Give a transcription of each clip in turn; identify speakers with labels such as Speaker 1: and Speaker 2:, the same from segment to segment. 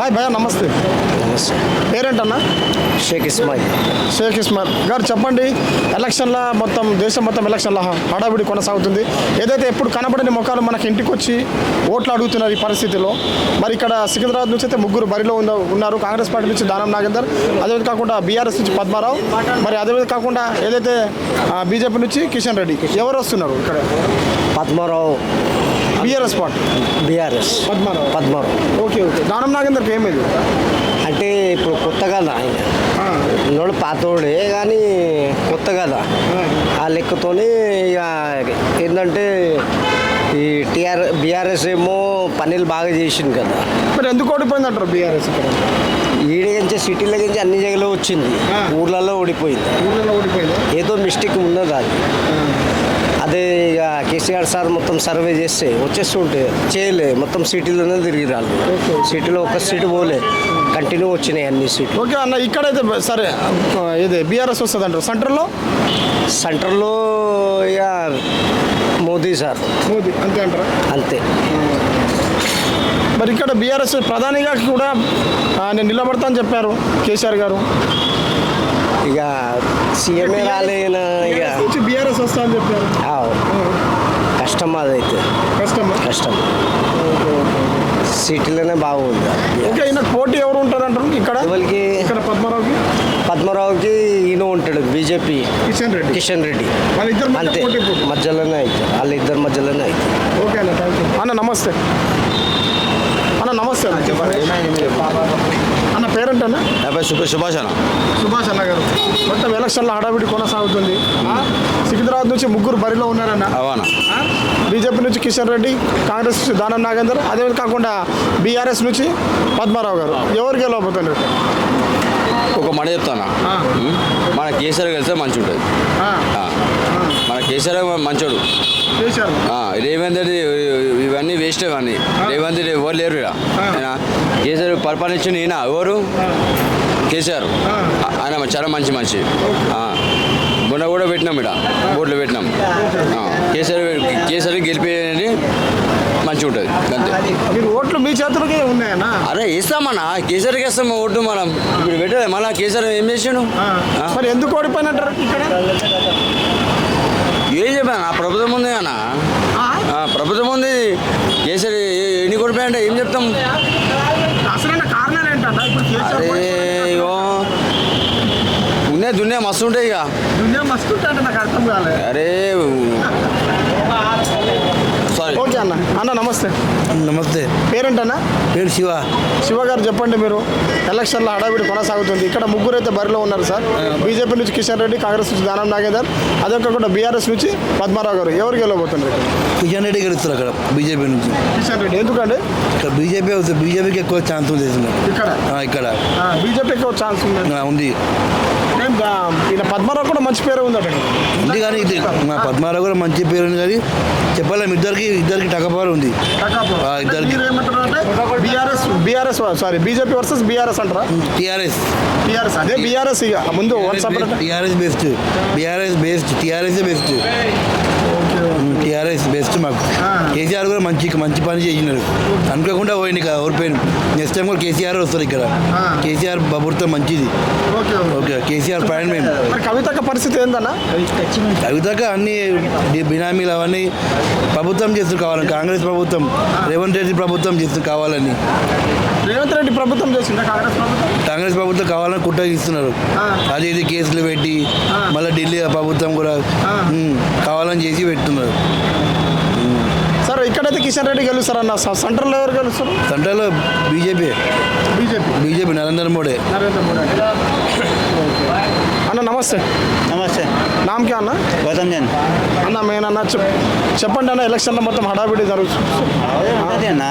Speaker 1: Hi భయ్యా నమస్తే.
Speaker 2: నమస్తే.
Speaker 1: పేరేంటన్నా?
Speaker 2: షేక్ ఇస్మాయిల్.
Speaker 1: షేక్ ఇస్మాయిల్. గారు చెప్పండి ఎలక్షన్ల మొత్తం దేశం మొత్తం ఎలక్షన్ల హడావిడి కొనసాగుతుంది. ఏదైతే ఎప్పుడు కనబడని ముఖాలు మనకి ఇంటికి వచ్చి ఓట్లు అడుగుతున్నారు ఈ పరిస్థితిలో మరి ఇక్కడ సికింద్రాబాద్ నుంచి అయితే ముగ్గురు బరిలో ఉన్న- ఉన్నారు. కాంగ్రెస్ పార్టీ నుంచి దానం నాగేందర్ అదేవిధంగా కాకుండా బీఆర్ఎస్ నుంచి పద్మారావు మరి అదేవిధంగా కాకుండా ఏదైతే బీజేపీ నుంచి కిషన్ రెడ్డి. ఎవరు వస్తున్నారు ఇక్కడ?
Speaker 2: Padmarao.
Speaker 1: BRS party
Speaker 2: BRS
Speaker 1: Padmarao.
Speaker 2: Padmarao.
Speaker 1: Okay okay. Danam నాగేందర్కి ఏమైంది?
Speaker 2: అంటే ఇప్పుడు కొత్త కదా ఆయన. ఉన్నోడు పాతోడే కానీ కొత్త కదా ఆ. లెక్కతోని ఇక ఏంటంటే ఈ టీఆర్ బీఆర్ఎస్ ఏమో పనులు బాగా చేసింది కదా.
Speaker 1: మరి ఎందుకు ఓడిపోయింది అంటారు బీఆర్ఎస్ ఇక్కడ?
Speaker 2: ఈడగించే సిటీలో నుంచి అన్ని జగలో వచ్చింది. ఊర్లలో ఓడిపోయింది.
Speaker 1: ఊళ్ళలో ఓడిపోయింది?
Speaker 2: ఏదో మిస్టేక్ ఉన్నది అది. అదే ఇక కేసీఆర్ సార్ మొత్తం సర్వే చేస్తే వచ్చేస్తుంటే చేయలే. మొత్తం సిటీలోనే తిరిగి
Speaker 1: ఓకే.
Speaker 2: సిటీలో ఒక సీటు పోలే. కంటిన్యూ వచ్చినాయి అన్ని సీట్లు.
Speaker 1: ఓకే అన్న ఇక్కడైతే సరే ఇది బీఆర్ఎస్ వస్తుంది అంటారు సెంటర్లో?
Speaker 2: సెంటర్లో ఇక మోదీ సార్.
Speaker 1: మోదీ అంతే అంటారా?
Speaker 2: అంతే.
Speaker 1: మరి ఇక్కడ బీఆర్ఎస్ ప్రధానిగా కూడా నేను నిలబడతా అని చెప్పారు కేసీఆర్ గారు.
Speaker 2: ఇక సీఎంఏ రాలేన ఇక?
Speaker 1: బీఆర్ఎస్ వస్తా అని చెప్పారు.
Speaker 2: ఆ, కష్టం అదైతే
Speaker 1: కష్టం.
Speaker 2: కష్టం సిటీలోనే బాగుంది.
Speaker 1: ఓకే ఈయన పోటీ ఎవరు ఉంటారు అంటారు ఇక్కడ?
Speaker 2: ఎవరికి?
Speaker 1: ఇక్కడ పద్మారావుకి?
Speaker 2: పద్మరావుకి ఈయన ఉంటాడు బీజేపీ.
Speaker 1: కిషన్ రెడ్డి.
Speaker 2: కిషన్ రెడ్డి. అంతే. మధ్యలోనే అవుతారు వాళ్ళిద్దరి మధ్యలోనే అవుతారు
Speaker 1: ఓకే అన్న థ్యాంక్ యూ అన్న నమస్తే అన్న. నమస్తే అన్న అన్న పేరెంట్ అన్న
Speaker 3: నా పేరు సుభ సుభాష్ అన్న
Speaker 1: సుభాష్ అన్న గారు. మొత్తం ఎలక్షన్ల హడావిడి కొనసాగుతుంది? సికింద్రాబాద్ నుంచి ముగ్గురు బరిలో ఉన్నారన్న.
Speaker 3: అవనా?
Speaker 1: బీజేపీ నుంచి కిషన్ రెడ్డి కాంగ్రెస్ నుంచి దానం నాగేందర్ అదే కాకుండా బీఆర్ఎస్ నుంచి పద్మారావు గారు. ఎవరు గెలవబోతున్నారు?
Speaker 3: ఒక మాట చెప్తానా? మన కేసీఆర్ కలిస్తే మంచి ఉంటుంది మన కేసీఆర్ మంచోడు. రేవంత్ రెడ్డి ఇవన్నీ వేస్ట్ ఇవన్నీ. రేవంత్ రెడ్డి ఎవరు లేరు ఆయన కేసీఆర్ పరిపాలించిన ఈయన. ఎవరు? కేసీఆర్. ఆయన చాలా మంచి ఆ. మొన్న కూడా పెట్టినాం ఇక్కడ బోర్డులో పెట్టినాం. కేసీఆర్ కేసీఆర్ గెలిపేది మంచిగా ఉంటుంది
Speaker 1: మీరు ఓట్లు మీ చేతులకే ఉన్నాయన్నా?
Speaker 3: అరే వేస్తామన్నా కేసీఆర్కి వేస్తాం ఓటు మనం. ఇప్పుడు పెట్టలేదు మళ్ళీ కేసీఆర్ ఏం చేసాడు?
Speaker 1: ఆ. మరి ఎందుకు ఓడిపోయినట్టారు ఇక్కడ?
Speaker 3: ఏం చెప్పాను? ఆ ప్రభుత్వం ఉంది అన్న. ప్రభుత్వం ఉంది. కేసీఆర్ ఏ- ఎన్ని కొడిపోయాయంటే ఏం చెప్తాం? అరే ఉన్నాయి దున్నే మస్తు ఉంటాయి ఇక. అరే
Speaker 1: అన్న. అన్న నమస్తే.
Speaker 4: నమస్తే.
Speaker 1: పేరేంటన్నా?
Speaker 4: పేరు శివ.
Speaker 1: శివ గారు చెప్పండి మీరు. ఎలక్షన్ల హడావిడి కొనసాగుతుంది. ఇక్కడ ముగ్గురు అయితే బరిలో ఉన్నారు సార్. బీజేపీ నుంచి కిషన్ రెడ్డి కాంగ్రెస్ నుంచి దానం నాగేందర్ అదే కాకుండా బీఆర్ఎస్ నుంచి పద్మారావు గారు. ఎవరు గెలవబోతున్నారు ఇక్కడ?
Speaker 4: కిషన్ రెడ్డి గెలుస్తారు అక్కడ బీజేపీ నుంచి.
Speaker 1: కిషన్ రెడ్డి. ఎందుకండి?
Speaker 4: ఇక్కడ బీజేపీ అవుతుంది. బీజేపీకి ఎక్కువ ఛాన్స్ ఉంది
Speaker 1: ఇక్కడ?
Speaker 4: ఇక్కడ.
Speaker 1: బీజేపీకి ఛాన్స్ ఉంది.
Speaker 4: ఉంది
Speaker 1: ఈయన పద్మారావు కూడా మంచి పేరు ఉందట.
Speaker 4: ఉంది కానీ ఇది? మా పద్మారావు కూడా మంచి పేరు ఉంది కానీ చెప్పలేము ఇద్దరికి ఇద్దరికి టకపారు ఉంది. ఆ, ఇద్దరికి.
Speaker 1: BRS BRS sorry BJP versus BRS అంటారా?
Speaker 4: టీఆర్ఎస్.
Speaker 1: బీఆర్ఎస్ అదే బీఆర్ఎస్ ఇక. ముందు WhatsApp
Speaker 4: TRS best. BRS best. TRS best. TRS best మాకు. కేసీఆర్ కూడా మంచి మంచి పని చేసినారు. అనుకోకుండా పోయింది ఇక్కడ ఓడిపోయింది నెక్స్ట్ టైం కూడా కేసీఆర్ వస్తారు ఇక్కడ. కేసీఆర్ ప్రభుత్వం మంచిది.
Speaker 1: ఓకే
Speaker 4: కేసీఆర్ ఫ్యాన్ మేము.
Speaker 1: మరి కవితక్క పరిస్థితి ఏందన్నా?
Speaker 4: కవితక అన్ని బినామీలు అవన్నీ ప్రభుత్వం చేస్తూ కావాలని కాంగ్రెస్ ప్రభుత్వం రేవంత్ రెడ్డి ప్రభుత్వం చేస్తూ కావాలని.
Speaker 1: రేవంత్ రెడ్డి ప్రభుత్వం చేసిందా? కాంగ్రెస్ ప్రభుత్వం?
Speaker 4: కాంగ్రెస్ ప్రభుత్వం కావాలని కుట్ర ఇస్తున్నారు
Speaker 1: ఆ.
Speaker 4: అది ఇది కేసులు పెట్టి. మళ్ళీ ఢిల్లీ ప్రభుత్వం కూడా కావాలని చేసి పెట్టున్నారు.
Speaker 1: సార్ ఇక్కడైతే కిషన్ రెడ్డి గెలుస్తారన్న స- సెంట్రల్లో ఎవరు గెలుస్తారు?
Speaker 4: సెంట్రల్లో BJP.
Speaker 1: BJP.
Speaker 4: BJP Narendra Modi.
Speaker 1: Narendra Modi అన్న నమస్తే.
Speaker 5: నమస్తే.
Speaker 1: నామ్ క్యా అన్న?
Speaker 5: గౌతమ్ జన్.
Speaker 1: అన్న మేనన్న చెప్ చెప్పండి అన్న ఎలక్షన్లో మొత్తం హడావిడి జరుగుతుంది
Speaker 5: అదే అన్న.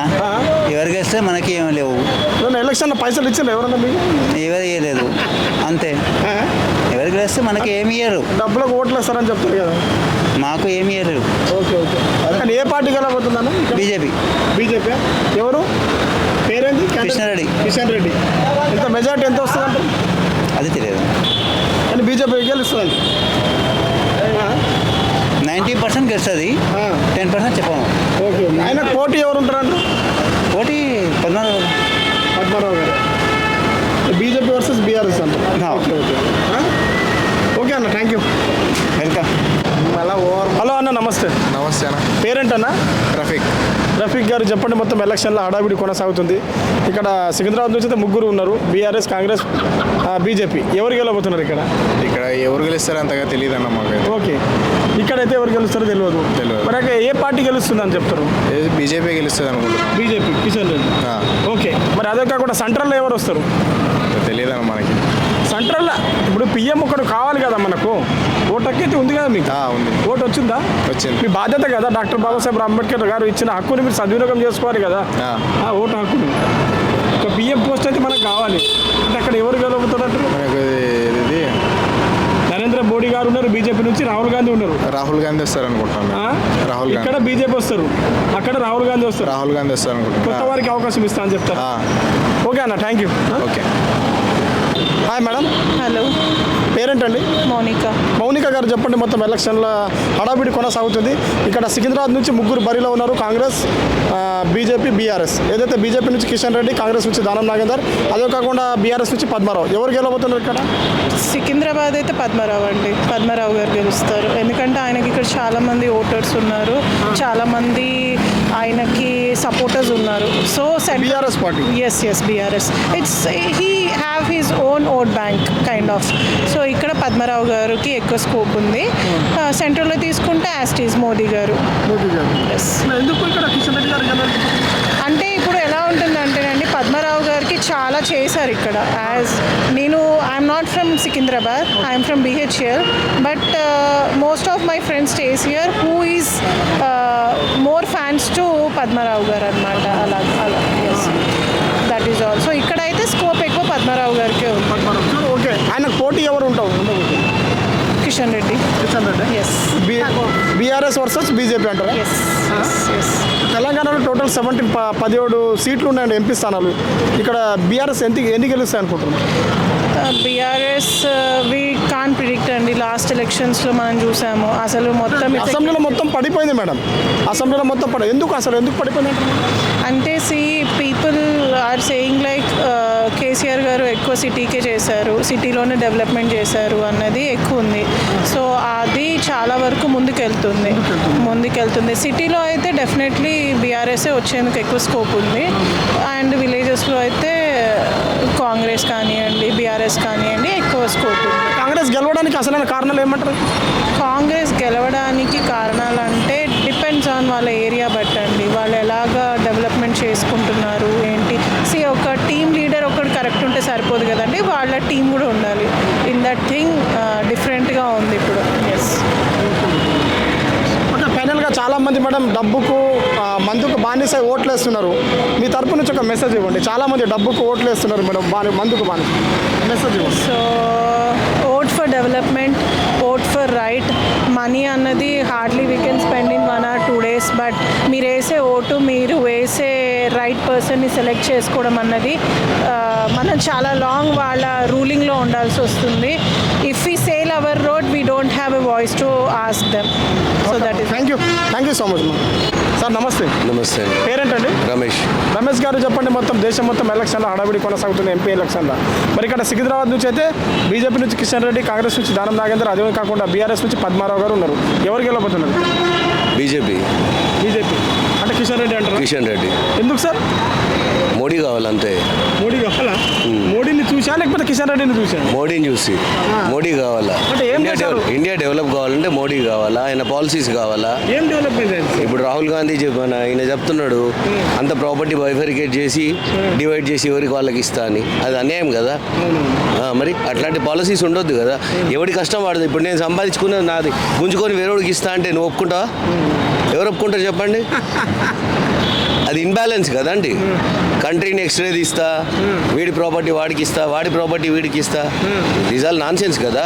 Speaker 5: ఎవరికి వేస్తే మనకి ఏం లేవు.
Speaker 1: ఎలక్షన్లో పైసలు ఇచ్చారు ఎవరన్నా మీకు?
Speaker 5: ఎవరు ఇవ్వలేదు అంతే. ఎవరికి వేస్తే మనకి ఏమి ఇయ్యరు.
Speaker 1: డబ్బులకు ఓట్లు వేస్తారని చెప్తారు కదా.
Speaker 5: మాకు ఏమి ఇయ్యరు.
Speaker 1: Okay okay. కానీ ఏ పార్టీ
Speaker 5: బీజేపీ.
Speaker 1: బీజేపీ. ఎవరు? పేరేంటి
Speaker 5: కిషన్ రెడ్డి.
Speaker 1: కిషన్ రెడ్డి ఎంత మెజార్టీ ఎంత వస్తుందంటే?
Speaker 5: అది తెలియదు.
Speaker 1: కానీ బీజేపీ గెలుస్తుందండి
Speaker 5: నైంటీ పర్సెంట్ గెలుస్తుంది. టెన్ పర్సెంట్ చెప్పము.
Speaker 1: ఓకే ఆయన పోటీ ఎవరు ఉంటారంట
Speaker 5: పోటీ పద్నాలుగు
Speaker 1: Padmarao garu. BJP versus BRS అంట. ఓకే? ఓకే. అన్న థ్యాంక్ యూ
Speaker 5: వెల్కమ్
Speaker 1: హలో అన్న నమస్తే.
Speaker 6: నమస్తే అన్న.
Speaker 1: పేరేంటన్నా?
Speaker 6: రఫీక్.
Speaker 1: రఫీక్ గారు చెప్పండి మొత్తం ఎలక్షన్లో హడావిడి కొనసాగుతుంది. ఇక్కడ సికింద్రాబాద్ నుంచి అయితే ముగ్గురు ఉన్నారు బీఆర్ఎస్ కాంగ్రెస్ బీజేపీ. ఎవరు గెలవబోతున్నారు ఇక్కడ?
Speaker 6: ఇక్కడ ఎవరు గెలుస్తారో అంతగా తెలియదు అన్న మాకైతే.
Speaker 1: ఓకే. ఇక్కడైతే ఎవరు గెలుస్తారో తెలియదు.
Speaker 6: తెలియదు.
Speaker 1: మరి అక్కడ ఏ పార్టీ గెలుస్తుంది అని చెప్తారు?
Speaker 6: ఏది బీజేపీ గెలుస్తుంది అనుకుంటున్నాం.
Speaker 1: బీజేపీ కిషన్ రెడ్డి.
Speaker 6: ఆ.
Speaker 1: ఓకే. మరి అదే కాకుండా సెంట్రల్లో ఎవరు వస్తారు?
Speaker 6: తెలియదు అన్న మనకి
Speaker 1: సెంట్రల్ ఇప్పుడు పిఎం ఒకడు కావాలి కదా మనకు. ఓటు హక్కు ఉంది కదా మీకు?
Speaker 6: ఉంది.
Speaker 1: ఓటు వచ్చిందా?
Speaker 6: వచ్చింది.
Speaker 1: మీ బాధ్యత కదా డాక్టర్ బాబాసాహెబ్ అంబేద్కర్ గారు ఇచ్చిన హక్కుని మీరు సద్వినియోగం చేసుకోవాలి కదా? ఓటు హక్కుని ఒక పిఎం పోస్ట్ అయితే మనకు కావాలి. అంటే అక్కడ ఎవరు గెలవుతారు
Speaker 6: మనకు ఇది-
Speaker 1: నరేంద్ర మోడీ గారు ఉన్నారు బీజేపీ నుంచి రాహుల్ గాంధీ ఉన్నారు.
Speaker 6: రాహుల్ గాంధీ వస్తారు అనుకుంటున్నాను? రాహుల్
Speaker 1: ఇక్కడ బీజేపీ వస్తారు? అక్కడ రాహుల్ గాంధీ వస్తారు.
Speaker 6: రాహుల్ గాంధీ వస్తారు
Speaker 1: కొత్త
Speaker 6: అనుకుంటున్నాను
Speaker 1: వారికి అవకాశం ఇస్తా అని చెప్తారు. ఓకే అన్న thank you
Speaker 6: okay.
Speaker 1: Hi madam
Speaker 7: hello
Speaker 1: పేరేంటండి?
Speaker 7: మౌనిక.
Speaker 1: మౌనిక గారు చెప్పండి మొత్తం ఎలక్షన్ల హడావిడి కొనసాగుతుంది. ఇక్కడ సికింద్రాబాద్ నుంచి ముగ్గురు బరిలో ఉన్నారు కాంగ్రెస్ బీజేపీ బీఆర్ఎస్. ఏదైతే బీజేపీ నుంచి కిషన్ రెడ్డి కాంగ్రెస్ నుంచి దానం నాగేందర్ అదే కాకుండా బీఆర్ఎస్ నుంచి పద్మారావు. ఎవరు గెలవబోతున్నారు ఇక్కడ?
Speaker 7: సికింద్రాబాద్ అయితే పద్మరావు అండి. పద్మరావు గారు గెలుస్తారు. ఎందుకంటే ఆయనకి ఇక్కడ చాలా మంది ఓటర్స్ ఉన్నారు. చాలా మంది ఆయనకి సపోర్టర్స్ ఉన్నారు. So
Speaker 1: BRS party.
Speaker 7: Yes yes BRS it's he have his own vote bank kind of so ఇక్కడ పద్మరావు గారికి ఎక్కువ స్కోప్ ఉంది. సెంట్రల్లో తీసుకుంటే యాస్టీస్ మోదీ గారు? అంటే ఇప్పుడు ఎలా ఉంటుందంటేనండి పద్మరావు గారికి చాలా చేశారు ఇక్కడ. యాజ్ నేను I'm not from Secunderabad I'm from BHEL but most of my friends stays here who is more fans to Padmarao garu అనమాట అలా అలా. దట్ ఈస్ ఆల్ సో ఇక్కడైతే స్కోప్ ఎక్కువ పద్మరావు గారికే ఉంది.
Speaker 1: ఓకే. ఆయనకు పోటీ ఎవరు ఉంటావు?
Speaker 7: Kishan Reddy.
Speaker 1: Kishan Reddy?
Speaker 7: Yes
Speaker 1: BRS versus BJP అంటారా? తెలంగాణలో టోటల్ సెవెంటీన్ పదిహేడు సీట్లు ఉన్నాయండి ఎంపీ స్థానాలు. ఇక్కడ బీఆర్ఎస్ ఎంత ఎన్ని గెలుస్తాయి అనుకుంటున్నారు?
Speaker 7: బీఆర్ఎస్ వి కాన్ ప్రిడిక్ట్ అండి. లాస్ట్ ఎలక్షన్స్లో మనం చూసాము. అసలు మొత్తం
Speaker 1: అసెంబ్లీలో మొత్తం పడిపోయింది మేడం. అసెంబ్లీలో మొత్తం పడి ఎందుకు అసలు ఎందుకు పడిపోయింది?
Speaker 7: అంటే see people are saying like KCR garu ఎక్కువ సిటీకే చేశారు సిటీలోనే డెవలప్మెంట్ చేశారు అన్నది ఎక్కువ ఉంది. సో అది చాలా వరకు ముందుకెళ్తుంది. ముందుకెళ్తుంది. సిటీలో అయితే డెఫినెట్లీ బీఆర్ఎస్ఏ వచ్చేందుకు ఎక్కువ స్కోప్ ఉంది. అండ్ విలేజెస్లో అయితే కాంగ్రెస్ కానివ్వండి బీఆర్ఎస్ కానివ్వండి ఎక్కువ స్కోప్ ఉంది.
Speaker 1: కాంగ్రెస్ గెలవడానికి అసలైన కారణాలు ఏమంటారు?
Speaker 7: కాంగ్రెస్ గెలవడానికి కారణాలు అంటే డిపెండ్స్ ఆన్ వాళ్ళ ఏరియా బట్టండి. వాళ్ళు ఎలాగా డెవలప్మెంట్ చేసుకుంటున్నారు ఏంటి సి ఒక టీమ్ లీడర్ ఒకటి కరెక్ట్ ఉంటే సరిపోదు కదండి వాళ్ళ టీం కూడా ఉండాలి. ఇన్ దట్ థింగ్ డిఫరెంట్గా ఉంది ఇప్పుడు. ఎస్
Speaker 1: ఓకే ఫైనల్గా చాలా మంది మేడం డబ్బుకు మందుకు బానిస ఓట్లు వేస్తున్నారు మీ తరపు నుంచి ఒక మెసేజ్ ఇవ్వండి. చాలా మంది డబ్బుకు ఓట్లు వేస్తున్నారు మేడం బాని మందుకు బానిస. మెసేజ్ ఇవ్వండి.
Speaker 7: So vote for development vote for right money అన్నది hardly we can spend in one or two days but మీరు వేసే ఓటు మీరు వేసే రైట్ పర్సన్ని సెలెక్ట్ చేసుకోవడం అన్నది మనం చాలా లాంగ్ వాళ్ళ రూలింగ్లో ఉండాల్సి వస్తుంది. If we sell our road we don't have a voice to ask them so that
Speaker 1: is thank you thank you so much sir నమస్తే
Speaker 8: నమస్తే. అండి
Speaker 1: పేరేంటండి?
Speaker 8: రమేష్.
Speaker 1: రమేష్ గారు చెప్పండి మొత్తం దేశం మొత్తం ఎలక్షన్లో హడావిడి కొనసాగుతుంది ఎంపీ ఎలక్షన్లో. మరి ఇక్కడ సికింద్రాబాద్ నుంచి అయితే బీజేపీ నుంచి కిషన్ రెడ్డి కాంగ్రెస్ నుంచి దానం నాగేందర్ అదే కాకుండా బీఆర్ఎస్ నుంచి పద్మారావు గారు ఉన్నారు. ఎవరు గెలవబోతున్నారు?
Speaker 8: బీజేపీ.
Speaker 1: కిషన్ రెడ్డి అంటారు?
Speaker 8: కిషన్ రెడ్డి.
Speaker 1: ఎందుకు సార్?
Speaker 8: మోడీ కావాలంతే.
Speaker 1: మోడీ కావాలా? మోడీని చూసా లేకపోతే కిషన్ రెడ్డిని చూసా?
Speaker 8: మోడీని చూసి. మోడీ కావాలా?
Speaker 1: అంటే ఏం
Speaker 8: ఇండియా
Speaker 1: చేశారు?
Speaker 8: డెవలప్ ఇండియా డెవలప్ కావాలంటే మోడీ కావాలా? ఆయన పాలసీస్ కావాలా?
Speaker 1: ఏం డెవలప్మెంట్ అయింది
Speaker 8: ఇప్పుడు రాహుల్ గాంధీ చెప్- మన ఆయన చెప్తున్నాడు అంత ప్రాపర్టీ బైఫరికేట్ చేసి డివైడ్ చేసి ఎవరికి వాళ్ళకి ఇస్తా అని. అది అన్యాయం కదా? మరి అట్లాంటి పాలసీస్ ఉండొద్దు కదా? ఎవడి కష్టం వాడదు? ఇప్పుడు నేను సంపాదించుకున్నది నాది. గుంజుకొని వేరేవాడికి ఇస్తా అంటే నువ్వు ఒప్పుకుంటావా? ఎవరు ఒప్పుకుంటారు చెప్పండి? అది ఇన్బ్యాలెన్స్ కదండి. కంట్రీని ఎక్స్ట్రా తీస్తా వీడి ప్రాపర్టీ వాడికి ఇస్తా వాడి ప్రాపర్టీ వీడికి ఇస్తా. దీస్ ఆల్ నాన్ సెన్స్ కదా.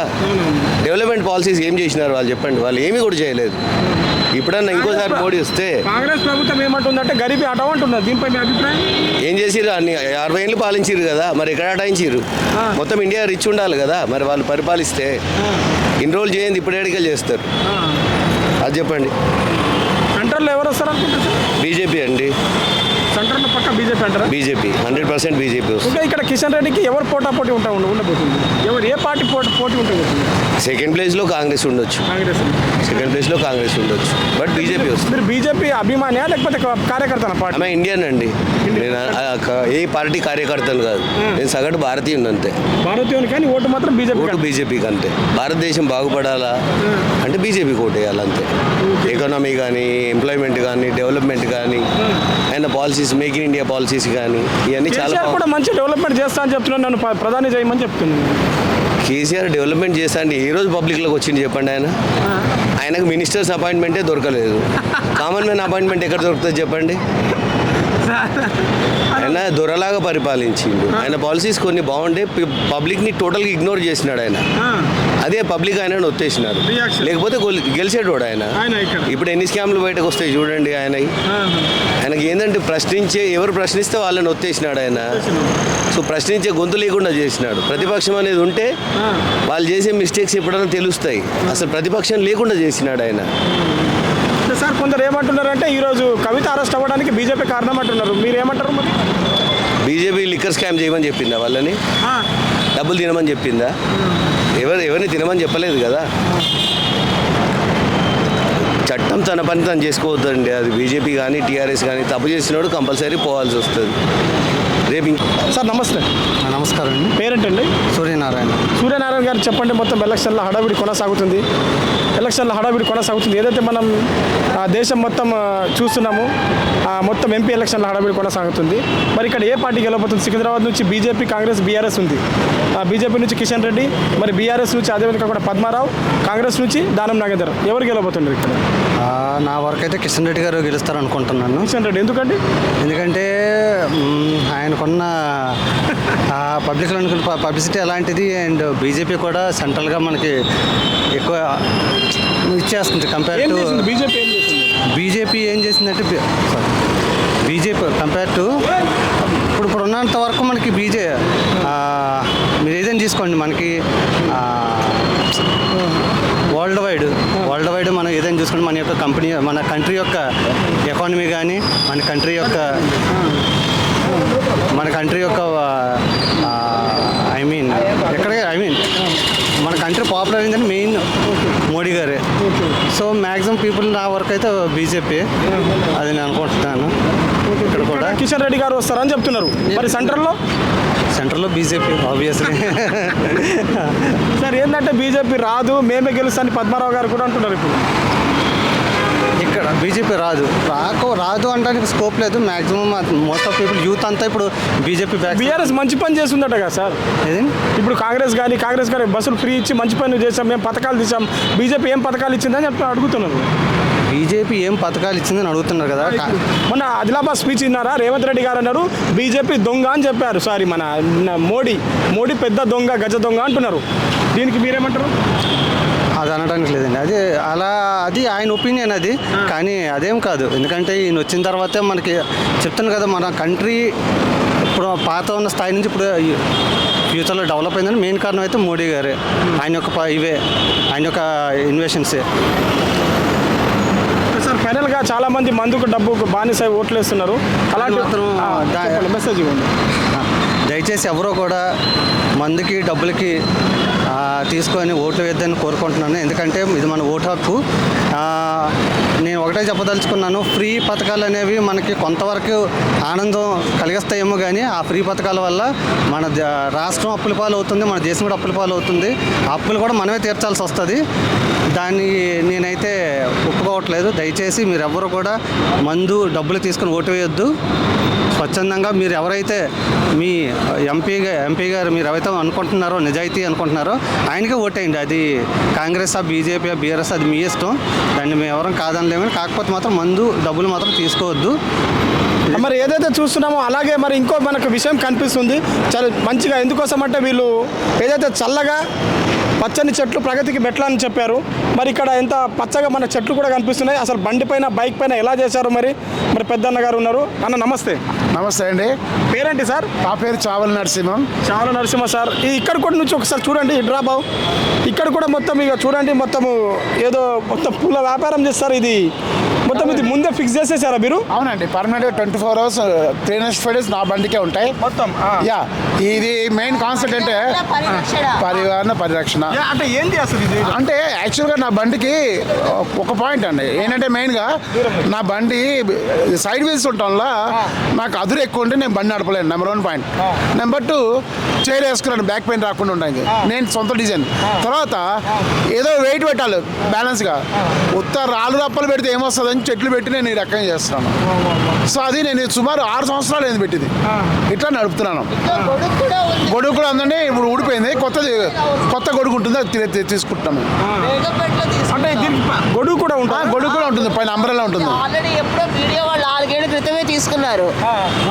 Speaker 8: డెవలప్మెంట్ పాలసీస్ ఏం చేసినారు వాళ్ళు చెప్పండి. వాళ్ళు ఏమీ కూడా చేయలేదు. ఇప్పుడన్నా ఇంకోసారి మోడీ వస్తే
Speaker 1: కాంగ్రెస్ ప్రభుత్వం ఏమంటుందంటే గరీబీ అటవ అంటున్నారు దీనిపై మీ అభిప్రాయం?
Speaker 8: ఏం చేసిర్రు? అన్ని అరవై ఏళ్ళు పాలించిర్రు కదా. మరి ఎక్కడ అటాయించిర్రు మొత్తం ఇండియా రిచ్ ఉండాలి కదా. మరి వాళ్ళు పరిపాలిస్తే ఇన్ని రోజులు చేయండి ఇప్పుడు ఏడికలు చేస్తారు. అది చెప్పండి.
Speaker 1: సెంట్రల్లో ఎవరు వస్తారు అనుకుంటారు
Speaker 8: బీజేపీ అండి.
Speaker 1: బీజేపీ అంటారా?
Speaker 8: బీజేపీ. హండ్రెడ్ పర్సెంట్ బీజేపీ
Speaker 1: ఇంకా ఇక్కడ కిషన్ రెడ్డికి ఎవరు పోటా పోటీ ఉంటా ఉండ- ఉండబోతుంది? ఎవరు ఏ పార్టీ పోటీ పోటీ ఉంటుంది
Speaker 8: సెకండ్ ప్లేస్లో కాంగ్రెస్ ఉండొచ్చు.
Speaker 1: కాంగ్రెస్.
Speaker 8: సెకండ్ ప్లేస్లో కాంగ్రెస్ ఉండొచ్చు. బట్ బీజేపీ వస్తుంది.
Speaker 1: మీరు బీజేపీ అభిమానియా లేకపోతే కార్యకర్తన పార్టీ?
Speaker 8: ఇండియన్ అండి. నేను ఏ పార్టీ కార్యకర్తలు కాదు. నేను సగటు భారతీయుని అంతే.
Speaker 1: భారతీయుని కానీ ఓటు మాత్రం బీజేపీ
Speaker 8: ఓటు బీజేపీకి అంతే భారతదేశం బాగుపడాలా? అంటే బీజేపీకి ఓటు వేయాలి అంతే. ఎకానమీ కానీ ఎంప్లాయ్మెంట్ కానీ డెవలప్మెంట్ కానీ ఆయన policies make in India policies కానీ ఇవన్నీ చాలా
Speaker 1: కూడా మంచి డెవలప్మెంట్ చేస్తా అని చెప్తున్నాను నన్ను ప్రధాని చేయమని చెప్తున్నాను
Speaker 8: కేసీఆర్ డెవలప్మెంట్ చేస్తా అంటే ఏ రోజు పబ్లిక్లోకి వచ్చింది చెప్పండి ఆయన? ఆయనకు మినిస్టర్స్ అపాయింట్మెంటే దొరకలేదు. కామన్ మ్యాన్ అపాయింట్మెంట్ ఎక్కడ దొరుకుతుంది చెప్పండి? ఆయన దొరలాగా పరిపాలించిండు. ఆయన పాలసీస్ కొన్ని బాగుండే పబ్లిక్ని టోటల్గా ఇగ్నోర్ చేసినాడు ఆయన. అదే పబ్లిక్ ఆయన ఒత్తేసినారు. లేకపోతే గొల్- గెలిచేటోడు ఆయన. ఇప్పుడు ఎన్ని స్కామ్లు బయటకు వస్తాయి చూడండి ఆయన ఆయనకి ఏంటంటే ప్రశ్నించే ఎవరు ప్రశ్నిస్తే వాళ్ళని ఒత్తేసినాడు ఆయన. సో ప్రశ్నించే గొంతు లేకుండా చేసినాడు. ప్రతిపక్షం అనేది ఉంటే వాళ్ళు చేసే మిస్టేక్స్ ఎప్పుడైనా తెలుస్తాయి. అసలు ప్రతిపక్షం లేకుండా చేసినాడు ఆయన.
Speaker 1: అంటే సార్ కొందరు ఏమంటున్నారంటే ఈరోజు కవిత అరెస్ట్ అవ్వడానికి బీజేపీ కారణం అంటున్నారు మీరు? ఏమంటారు మరి
Speaker 8: బీజేపీ లిక్కర్ స్కామ్ చేయమని చెప్పిందా వాళ్ళని? డబ్బులు తినమని చెప్పిందా? ఎవరు ఎవరిని తినమని చెప్పలేదు కదా? చట్టం తన పని తను చేసుకోవద్దండి. అది బీజేపీ కానీ టీఆర్ఎస్ కానీ తప్పు చేసినోడు కంపల్సరీ పోవాల్సి వస్తుంది. రేపు
Speaker 1: సార్ నమస్తే.
Speaker 9: నమస్కారం అండి.
Speaker 1: పేరేంటండి?
Speaker 9: సూర్యనారాయణ.
Speaker 1: సూర్యనారాయణ గారు చెప్పండి మొత్తం ఎలక్షన్ల హడావిడి కొనసాగుతుంది. ఎలక్షన్ల హడావిడి కొనసాగుతుంది. ఏదైతే మనం ఆ, దేశం మొత్తం చూస్తున్నాము ఆ, మొత్తం ఎంపీ ఎలక్షన్ల హడావిడి కొనసాగుతుంది. మరి ఇక్కడ ఏ పార్టీ గెలవబోతుంది? సికింద్రాబాద్ నుంచి బీజేపీ కాంగ్రెస్ బీఆర్ఎస్ ఉంది. ఆ, బీజేపీ నుంచి కిషన్ రెడ్డి మరి బీఆర్ఎస్ నుంచి అదేవిధంగా కూడా పద్మారావు కాంగ్రెస్ నుంచి దానం నాగేందర్. ఎవరు గెలవబోతున్నారు ఇక్కడ?
Speaker 9: నా వరకు అయితే కిషన్ రెడ్డి గారు గెలుస్తారు అనుకుంటున్నాను
Speaker 1: కిషన్ రెడ్డి ఎందుకండి?
Speaker 9: ఎందుకంటే ఆయనకున్న పబ్లిక్లో అనుకున్న పబ్లిసిటీ అలాంటిది అండ్ బీజేపీ కూడా సెంట్రల్గా మనకి ఎక్కువ ఇచ్చేస్తుంది కంపేర్ టు
Speaker 1: బీజేపీ ఏం చేసింది?
Speaker 9: బీజేపీ ఏం చేసిందంటే సారీ బీజేపీ కంపేర్ టు ఇప్పుడు ఇప్పుడు ఉన్నంత వరకు మనకి బీజే మీరు ఏదైనా తీసుకోండి మనకి వరల్డ్ వైడ్ వరల్డ్ వైడ్ మనం ఏదైనా చూసుకుంటే మన యొక్క కంపెనీ మన కంట్రీ యొక్క ఎకానమీ కానీ మన కంట్రీ యొక్క మన కంట్రీ యొక్క ఐ మీన్ ఎక్కడ ఐ మీన్ మన కంట్రీ పాపులర్ అయిందని మెయిన్ సో మ్యాక్సిమం పీపుల్ నా వరకు అయితే బీజేపీ. అది నేను అనుకుంటున్నాను. ఇక్కడ కూడా.
Speaker 1: కిషన్ రెడ్డి గారు వస్తారని చెప్తున్నారు. మరి సెంట్రల్లో
Speaker 9: సెంట్రల్లో బీజేపీ ఆబ్వియస్లీ
Speaker 1: సార్ ఏంటంటే బీజేపీ రాదు మేమే గెలుస్తాని పద్మారావు గారు కూడా అంటున్నారు ఇప్పుడు.
Speaker 9: ఇక్కడ బీజేపీ రాదు. రాకు రాదు అనడానికి స్కోప్ లేదు. Maximum most of people youth అంతా ఇప్పుడు బీజేపీ బ్యాక్
Speaker 1: బీఆర్ఎస్ మంచి పని చేస్తుందట కదా సార్?
Speaker 9: ఏది?
Speaker 1: ఇప్పుడు కాంగ్రెస్ కానీ కాంగ్రెస్ కానీ బస్సులు ఫ్రీ ఇచ్చి మంచి పని చేసాం మేము పథకాలు తీసాం బీజేపీ ఏం పథకాలు ఇచ్చిందని చెప్పి అడుగుతున్నారు.
Speaker 9: బీజేపీ ఏం పథకాలు ఇచ్చిందని అడుగుతున్నారు కదా.
Speaker 1: మొన్న ఆదిలాబాద్ స్పీచ్ విన్నారా? రేవంత్ రెడ్డి గారు అన్నారు బీజేపీ దొంగ అని చెప్పారు. సారీ మన మన మోడీ మోడీ పెద్ద దొంగ గజ దొంగ అంటున్నారు. దీనికి మీరేమంటారు?
Speaker 9: అది అనడానికి లేదండి. అది అలా అది ఆయన ఒపీనియన్ అది. కానీ అదేం కాదు. ఎందుకంటే ఈయన వచ్చిన తర్వాతే మనకి చెప్తాను కదా మన కంట్రీ ఇప్పుడు పాత ఉన్న స్థాయి నుంచి ఇప్పుడు ఫ్యూచర్లో డెవలప్ అయిందని మెయిన్ కారణం అయితే మోడీ గారే. ఆయన యొక్క ఇవే. ఆయన యొక్క ఇన్వెషన్సే.
Speaker 1: సార్ ఫైనల్గా చాలా మంది మందుకు డబ్బుకు బానిస ఓట్లు వేస్తున్నారు అలాంటి మెసేజ్ ఇవ్వండి.
Speaker 9: దయచేసి ఎవరో కూడా మందుకి డబ్బులకి తీసుకొని ఓట్లు వేద్దని కోరుకుంటున్నాను. ఎందుకంటే ఇది మన ఓటు హక్కు. నేను ఒకటే చెప్పదలుచుకున్నాను ఫ్రీ పథకాలు అనేవి మనకి కొంతవరకు ఆనందం కలిగిస్తాయేమో కానీ ఆ ఫ్రీ పథకాల వల్ల మన రాష్ట్రం అప్పుల పాలు అవుతుంది మన దేశం కూడా అప్పుల పాలు అవుతుంది అప్పులు కూడా మనమే తీర్చాల్సి వస్తుంది. దాన్ని నేనైతే ఒప్పుకోవట్లేదు. దయచేసి మీరెవ్వరు కూడా మందు డబ్బులు తీసుకొని ఓటు వేయొద్దు. స్వచ్ఛందంగా మీరు ఎవరైతే మీ ఎంపీ ఎంపీ గారు మీరు ఎవరైతే అనుకుంటున్నారో నిజాయితీ అనుకుంటున్నారో ఆయనకే ఓటేయండి. అది కాంగ్రెస్ ఆ బీజేపీ ఆ బీఆర్ఎస్ అది మీ ఇష్టం. దాన్ని మేము ఎవరం కాదనలేమని కాకపోతే మాత్రం మందు డబ్బులు మాత్రం తీసుకోవద్దు.
Speaker 1: మరి ఏదైతే చూస్తున్నామో అలాగే మరి ఇంకో మనకు విషయం కనిపిస్తుంది. చాలా మంచిగా ఎందుకోసం అంటే వీళ్ళు ఏదైతే చల్లగా పచ్చని చెట్లు ప్రగతికి మెట్ల అని చెప్పారు. మరి ఇక్కడ ఎంత పచ్చగా మన చెట్లు కూడా కనిపిస్తున్నాయి. అసలు బండి పైన బైక్ పైన ఎలా చేశారు మరి? మరి పెద్దన్న గారు ఉన్నారు. అన్న నమస్తే.
Speaker 10: నమస్తే అండి.
Speaker 1: పేరేంటి సార్?
Speaker 10: నా పేరు చావల నరసింహం.
Speaker 1: చాలా నరసింహ సార్. ఈ ఇక్కడ కూడా నుంచి ఒకసారి చూడండి బాబు. ఇక్కడ కూడా మొత్తం ఇక చూడండి మొత్తం ఏదో మొత్తం పూల వ్యాపారం చేస్తారు ఇది. మొత్తం ఇది ముందే ఫిక్స్ చేసేసారా మీరు?
Speaker 10: అవునండి permanent twenty four hours three next five days నా బండికే ఉంటాయి.
Speaker 1: మొత్తం.
Speaker 10: యా ఇది మెయిన్ కాన్సెప్ట్ అంటే పరివాహన పరిరక్షణ.
Speaker 1: అంటే ఏంది అసలు ఇది?
Speaker 10: అంటే యాక్చువల్గా నా బండికి ఒక పాయింట్ అండి. ఏంటంటే మెయిన్గా నా బండి సైడ్ వీల్స్ ఉండటంలో నాకు అదురు ఎక్కువ ఉంటే నేను బండి నడపలేను. Number one point number two chair వేసుకున్నాను బ్యాక్ పెయిన్ రాకుండా ఉండడానికి. నేను సొంత డిజైన్. తర్వాత ఏదో వెయిట్ పెట్టాలి బ్యాలెన్స్గా ఉత్త రాళ్ళు రప్పలు పెడితే ఏమొస్తుందని చెట్లు పెట్టి నేను ఈ రకంగా చేస్తున్నాను సో అది నేను సుమారు ఆరు సంవత్సరాలు ఏంది పెట్టింది. ఇట్లా నడుపుతున్నాను. గొడుగు కూడా ఉందండి ఇప్పుడు ఊడిపోయింది. కొత్తది కొత్త గొడుగు ఉంటుంది అది తీ- తీ- తీసుకుంటున్నాము
Speaker 1: అంటే గొడుగు కూడా
Speaker 10: ఆ,
Speaker 1: ఉంటా
Speaker 10: గొడుగు కూడా ఉంటుంది. పైన అంబ్రెల్లా ఉంటుంది.
Speaker 11: ఆల్రెడీ ఎప్పుడో వీడియో క్రితమే తీసుకున్నారు.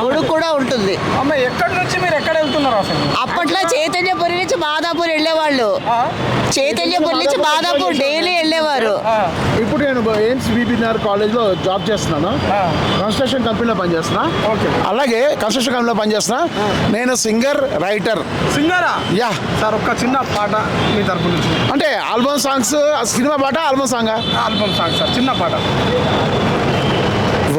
Speaker 11: గొడుగు కూడా ఉంటుంది.
Speaker 1: అమ్మ ఎక్కడి నుంచి మీరు ఎక్కడ వెళ్తున్నారు అసలు?
Speaker 11: అప్పట్లో చైతన్యపురి నుంచి మాదాపూర్ వెళ్ళేవాళ్ళు. చైతన్యపురి నుంచి మాదాపూర్ డైలీ వెళ్ళేవారు.
Speaker 10: ఇప్పుడు నేను ఎయిమ్స్ బీబీఆర్ కాలేజ్లో జాబ్ చేస్తున్నాను. కన్స్ట్రక్షన్ కంపెనీలో పనిచేస్తున్నా.
Speaker 1: ఓకే.
Speaker 10: అలాగే కన్స్ట్రక్షన్ కంపెనీలో పనిచేస్తున్నా. నేను సింగర్ రైటర్.
Speaker 1: సింగారా?
Speaker 10: యా.
Speaker 1: సార్ ఒక్క చిన్న పాట మీ తరపు నుంచి.
Speaker 10: అంటే ఆల్బమ్ సాంగ్స్ సినిమా పాట album song?
Speaker 1: Album song sir చిన్న పాట.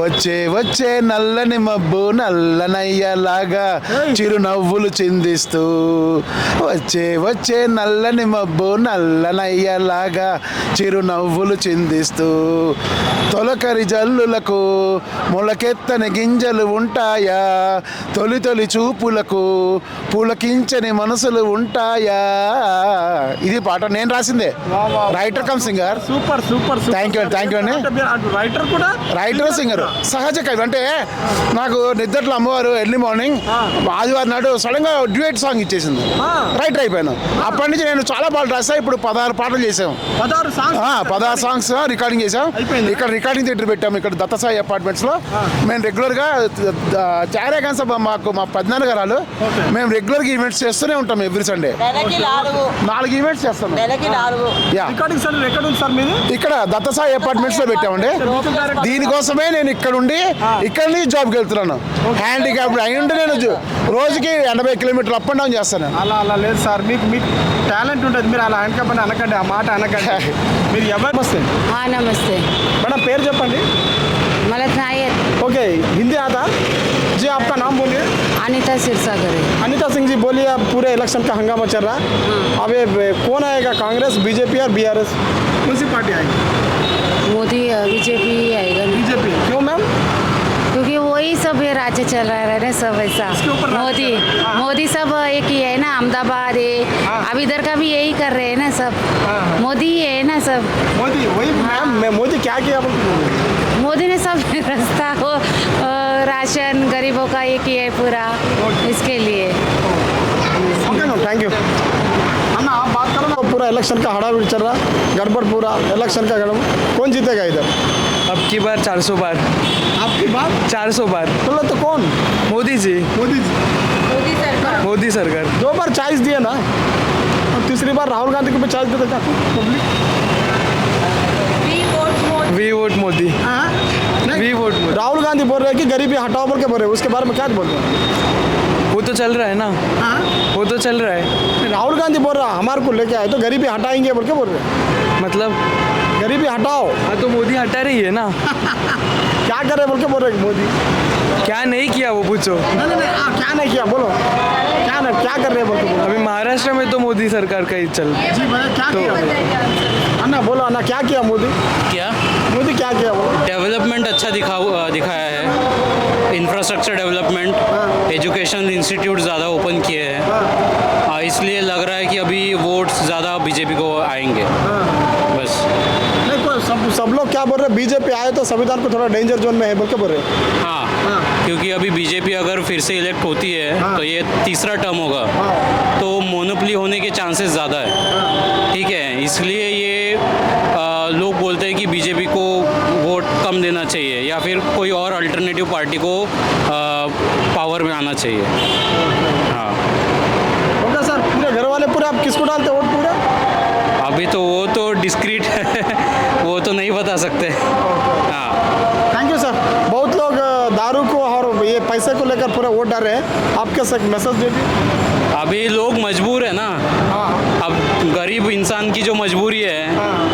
Speaker 10: వచ్చే వచ్చే నల్లని మబ్బు నల్లనయ్యలాగా చిరునవ్వులు చిందిస్తూ వచ్చే వచ్చే నల్లని మబ్బు నల్లనయ్యలాగా చిరునవ్వులు చిందిస్తూ తొలకరి జల్లులకు మొలకెత్తని గింజలు ఉంటాయా? తొలి తొలి చూపులకు పులకించని మనసులు ఉంటాయా? ఇది పాట నేను రాసిందే. Writer cum singer
Speaker 1: super super
Speaker 10: Thank you, thank you అండి.
Speaker 1: రైటర్ కూడా
Speaker 10: రైటర్ సింగర్ సహజ కవి. అంటే నాకు నిద్రలో అమ్మవారు ఎర్లీ మార్నింగ్ ఆదివారం నాడు సడన్గా డ్యూయట్ సాంగ్ ఇచ్చేసింది. రైటర్ అయిపోయాను. అప్పటి నుంచి నేను చాలా పాటలు రాసా. ఇప్పుడు పదహారు పాటలు చేసాం
Speaker 1: పదహారు సాంగ్స్
Speaker 10: ఆ, పదహారు సాంగ్స్ రికార్డింగ్ చేసాం. ఇక్కడ రికార్డింగ్ థియేటర్ పెట్టాము ఇక్కడ దత్తసాయి అపార్ట్మెంట్స్లో మేము రెగ్యులర్గా చారే కాన్సెప్ట్ మాకు మా పెద్దనాన్న గారు మేము రెగ్యులర్గా ఈవెంట్స్ చేస్తూనే ఉంటాం ఎవ్రీ సండే.
Speaker 11: నెలకి నాలుగు.
Speaker 10: నాలుగు ఈవెంట్స్ చేస్తాం ఇక్కడ దత్తసాయి అపార్ట్మెంట్స్లో పెట్టామండి దీనికోసమే నేను ఇక్కడ ఉండి ఇక్కడ నుంచి జాబ్కి వెళ్తున్నాను. హ్యాండిక్యాప్ అయి ఉంటే నేను రోజుకి ఎనభై కిలోమీటర్లు అప్ అండ్ డౌన్ చేస్తాను.
Speaker 1: అలా అలా లేదు సార్. మీకు మీకు టాలెంట్ ఉంటుంది. మీరు అలా అనకపోయినా అనకండి ఆ మాట అనకండి. మీరు ఎవరు వస్తే
Speaker 12: हाँ नमस्ते
Speaker 1: మేడం పేరు చెప్పండి
Speaker 12: मलक नायर
Speaker 1: ओके हिंदी आता जी आपका नाम बोलिए
Speaker 12: अनिता सिरसागर है
Speaker 1: अनिता सिंह जी बोलिए अब पूरे इलेक्शन का हंगामा चल रहा है अब ये ब- कौन आएगा कांग्रेस बीजेपी और बीआरएस कौन सी पार्टी आएगी
Speaker 12: मोदी बीजेपी ही राज्य चल रहा है ना सब ऐसा। मोदी
Speaker 1: है। हाँ।
Speaker 12: मोदी सब एक ही है ना अहमदाबाद है।
Speaker 1: हाँ।
Speaker 12: अब इधर का भी यही कर रहे हैं ना सब।
Speaker 1: हाँ, हाँ।
Speaker 12: मोदी ही है ना सब।
Speaker 1: मोदी वही मैम मैं मोदी क्या किया
Speaker 12: मोदी ने सब रास्ता अ, राशन गरीबों का ये किया है पूरा इसके लिए।
Speaker 1: थैंक यू अन्ना आप बात करो ना पूरा इलेक्शन का हड़ाबड़ी चल रहा गड़बड़ पूरा इलेक्शन का गड़बड़। कौन जीतेगा इधर?
Speaker 13: अब की बार 400 बार।
Speaker 1: आपकी बात
Speaker 13: 400 बार।
Speaker 1: चलो तो कौन?
Speaker 13: मोदी जी।
Speaker 1: मोदी जी।
Speaker 12: मोदी सरकार
Speaker 13: मोदी सरकार
Speaker 1: दो बार चाइस दिए ना? और तीसरी बार राहुल गांधी को भी चाइस देते क्या? Public.
Speaker 13: We vote Modi. We vote Modi.
Speaker 1: Rahul Gandhi बोल रहे हैं कि गरीबी हटाओ बोल के बोल रहे हैं उसके बारे में क्या बोल रहे हैं?
Speaker 13: वो तो चल रहा है ना। वो तो चल रहा है।
Speaker 1: राहुल गांधी बोल रहा है हमारे को लेके आए तो गरीबी हटाएँगे बोल के बोल रहे हैं।
Speaker 13: मतलब
Speaker 1: गरीबी हटाओ।
Speaker 13: हाँ तो मोदी हटा रही है ना?
Speaker 1: क्या कर रहे बोल के बोल रहे मोदी?
Speaker 13: क्या नहीं किया वो पूछो।
Speaker 1: नहीं नहीं नहीं हाँ, क्या नहीं किया बोलो। क्या नहीं क्या कर रहे बोल के बोलो।
Speaker 13: अभी महाराष्ट्र में तो मोदी सरकार का ही चल।
Speaker 1: जी क्या किया? अन्ना बोलो अन्ना क्या किया मोदी?
Speaker 14: क्या?
Speaker 1: मोदी क्या किया बोलो?
Speaker 14: डेवलपमेंट अच्छा दिखा दिखाया है। इंफ्रास्ट्रक्चर डेवलपमेंट एजुकेशन इंस्टीट्यूट ज़्यादा ओपन किए हैं। हाँ, इसलिए लग रहा है कि अभी वोट्स ज़्यादा बीजेपी को आएँगे बस
Speaker 1: नहीं कोई सब सब लोग क्या बोल रहे हैं? बीजेपी आए तो संविधान को थोड़ा डेंजर जोन में है बोल के बोल रहे हैं?
Speaker 14: हाँ क्योंकि अभी बीजेपी अगर फिर से इलेक्ट होती है हाँ, तो ये तीसरा टर्म होगा। हाँ, तो मोनोपली होने के चांसेस ज़्यादा है। ठीक है इसलिए ये आ, लोग बोलते हैं कि बीजेपी को वोट कम देना चाहिए या फिर कोई और अल्टरनेटिव पार्टी को पावर में आना चाहिए। हाँ।
Speaker 1: ओके सर पूरे घर वाले पूरे आप किसको डालते वोट पूरे?
Speaker 14: अभी तो वो तो डिस्क्रीट है। वो तो नहीं बता सकते। हाँ।
Speaker 1: थैंक यू सर बहुत लोग दारू को और ये पैसे को लेकर पूरा वोट डर रहे हैं। आपके सर मैसेज दे दी
Speaker 14: अभी लोग मजबूर है ना। अब गरीब इंसान की जो मजबूरी है वो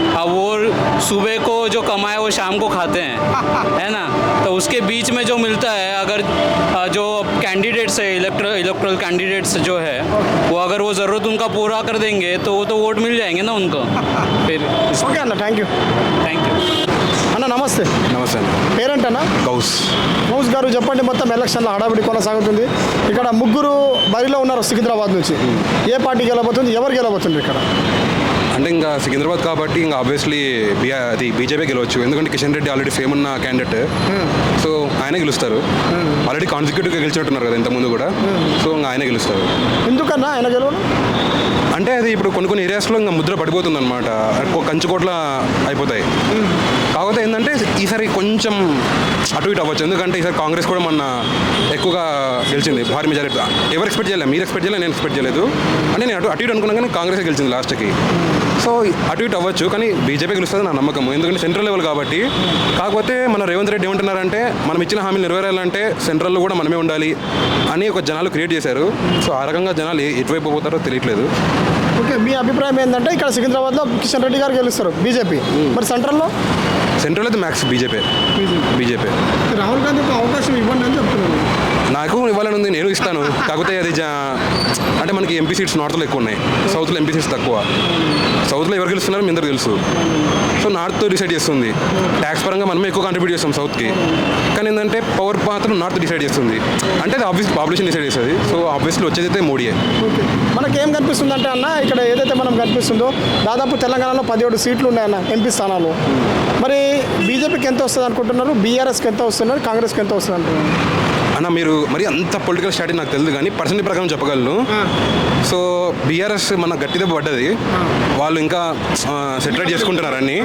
Speaker 14: सुबह को जो कमाए वो शाम को खाते हैं है ना तो उसके बीच में जो मिलता है अगर अ, जो कैंडिडेट्स है इलेक्ट्रल इलेक्ट्रल कैंडिडेट्स जो है वो अगर वो ज़रूरत उनका पूरा कर देंगे तो वो तो वोट मिल जाएंगे ना उनको फिर
Speaker 1: ఓకే అన్న థ్యాంక్ యూ
Speaker 14: थैंक यू
Speaker 1: అన్న నమస్తే
Speaker 6: నమస్తే
Speaker 1: పేరేంటన్నా
Speaker 6: గౌస్
Speaker 1: మౌస్ గారు చెప్పండి మొత్తం ఎలక్షన్లో హడావిడి కొనసాగుతుంది ఇక్కడ ముగ్గురు బరిలో ఉన్నారు సికింద్రాబాద్ నుంచి ఏ పార్టీ గెలబోతుంది ఎవరు గెలబోతుంది ఇక్కడ
Speaker 6: అంటే ఇంకా సికింద్రాబాద్ కాబట్టి ఇంకా ఆబ్వియస్లీ అది బీజేపీ గెలవచ్చు. ఎందుకంటే కిషన్ రెడ్డి ఆల్రెడీ ఫేమ్ ఉన్న క్యాండిడేట్ సో ఆయనే గెలుస్తారు. ఆల్రెడీ కాన్సిక్యూటివ్గా గెలిచినట్టున్నారు కదా ఇంతకుముందు కూడా. సో ఇంకా ఆయనే గెలుస్తారు.
Speaker 1: ఎందుకన్నా ఆయన గెలవడం?
Speaker 6: అంటే అది ఇప్పుడు కొన్ని కొన్ని ఏరియాస్లో ఇంకా ముద్ర పడిపోతుంది అనమాట కంచుకోట్ల అయిపోతాయి. కాకపోతే ఏంటంటే ఈసారి కొంచెం అటు ఇటు అవ్వచ్చు. ఎందుకంటే ఈసారి కాంగ్రెస్ కూడా మొన్న ఎక్కువగా గెలిచింది. భారీ మెజారిటీ ఎవరు ఎక్స్పెక్ట్ చేయలేదు మీరు ఎక్స్పెక్ట్ చేయలేదు నేను ఎక్స్పెక్ట్ చేయలేదు. అంటే నేను అటు అటు ఇటు అనుకున్నా కానీ కాంగ్రెస్ గెలిచింది లాస్ట్కి సో అటు ఇటు అవ్వచ్చు కానీ బీజేపీ గెలుస్తుంది నా నమ్మకం ఎందుకంటే సెంట్రల్ లెవెల్ కాబట్టి. కాకపోతే మన రేవంత్ రెడ్డి ఏమంటున్నారంటే మనం ఇచ్చిన హామీలు నెరవేరాలంటే సెంట్రల్లో కూడా మనమే ఉండాలి అని ఒక జనాలు క్రియేట్ చేశారు. సో ఆ రకంగా జనాలు ఎటువైపు పోతారో తెలియట్లేదు.
Speaker 1: ఓకే మీ అభిప్రాయం ఏంటంటే ఇక్కడ సికింద్రాబాద్లో కిషన్ రెడ్డి గారు గెలుస్తారు బీజేపీ. మరి సెంట్రల్లో
Speaker 6: సెంట్రల్ అయితే max BJP.
Speaker 1: BJP. Rahul Gandhi అవకాశం ఇవ్వండి
Speaker 6: నాకు ఇవ్వాలని ఉంది నేను ఇస్తాను. కాకపోతే అది జా అంటే మనకి ఎంపీ సీట్స్ నార్త్లో ఎక్కువ ఉన్నాయి. సౌత్లో ఎంపీ సీట్స్ తక్కువ. సౌత్లో ఎవరు గెలుస్తున్నారో? మీ అందరూ తెలుసు. సో నార్త్ డిసైడ్ చేస్తుంది. ట్యాక్స్ పరంగా మనమే ఎక్కువ కాంట్రిబ్యూట్ చేస్తాం సౌత్కి కానీ ఏంటంటే పవర్ మాత్రం నార్త్ డిసైడ్ చేస్తుంది. అంటే అది ఆబ్వియస్ పాపులేషన్ డిసైడ్ చేస్తుంది. సో ఆబ్వియస్లీ వచ్చేది అయితే మోడీయే.
Speaker 1: ఓకే. మనకేం కనిపిస్తుంది అంటే అన్న ఇక్కడ ఏదైతే మనం కనిపిస్తుందో దాదాపు తెలంగాణలో పదిహేడు సీట్లు ఉన్నాయన్న ఎంపీ స్థానాలు మరి బీజేపీకి ఎంత వస్తుంది అనుకుంటున్నారు? బీఆర్ఎస్కి ఎంత వస్తున్నారు? కాంగ్రెస్కి ఎంత వస్తుంది అంటున్నారు?
Speaker 6: అన్న మీరు మరి అంత పొలిటికల్ స్టార్టీ నాకు తెలియదు కానీ పర్సెంట్ ప్రకారం చెప్పగలను. సో బీఆర్ఎస్ మన గట్టి దెబ్బ పడ్డది వాళ్ళు ఇంకా సెటిల్ చేసుకుంటున్నారని.